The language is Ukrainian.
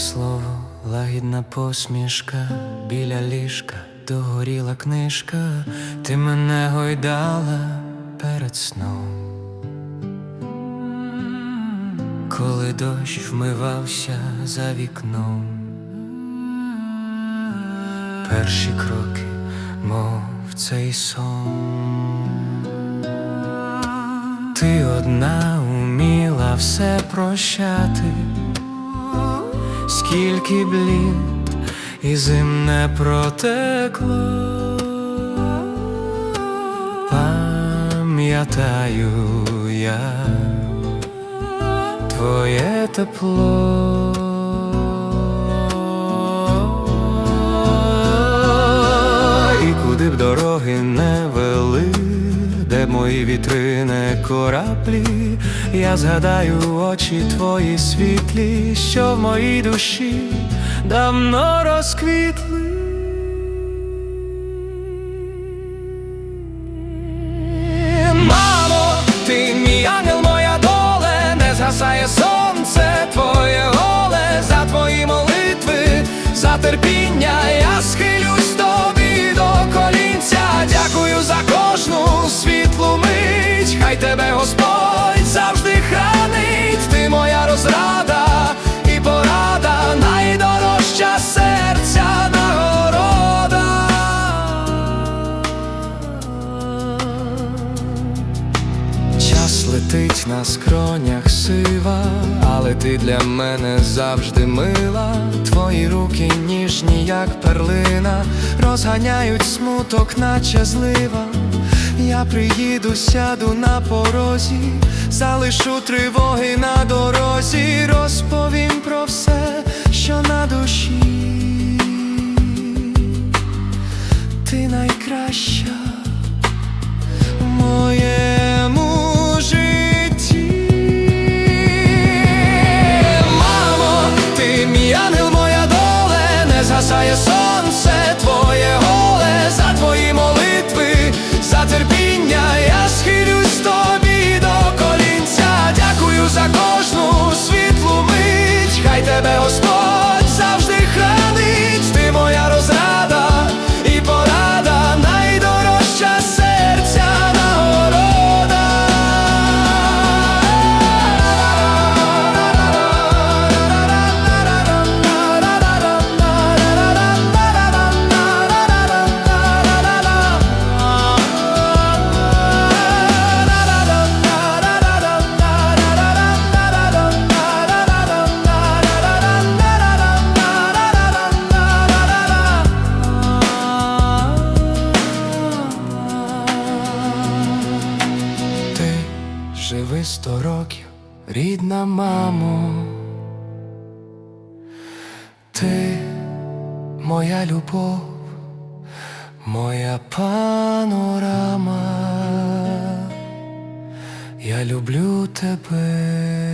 слово, лагідна посмішка, біля ліжка догоріла книжка, ти мене гойдала перед сном. Коли дощ вмивався за вікном, перші кроки, мов цей сон. Ти одна уміла все прощати, скільки блід і зим не протекло. Пам'ятаю я твоє тепло. І куди б дороги не мої вітрини кораблі, я згадаю очі твої світлі, що в моїй душі давно розквітли. Мамо, ти мій моя доле, не згасає сонце твоє голе, за твої молитви, за терпіння, я схилюсь моя розрада і порада, найдорожча серця нагорода. Час летить на скронях сива, але ти для мене завжди мила. Твої руки ніжні, як перлина, розганяють смуток, наче злива. Я приїду, сяду на порозі, залишу тривоги на дорозі, розповім про все, що на душі. Ти найкраща в моєму житті. Мамо, ти мій ангел, моя доле, не згасає сонце сто років, рідна мамо. Ти моя любов, моя панорама. Я люблю тебе.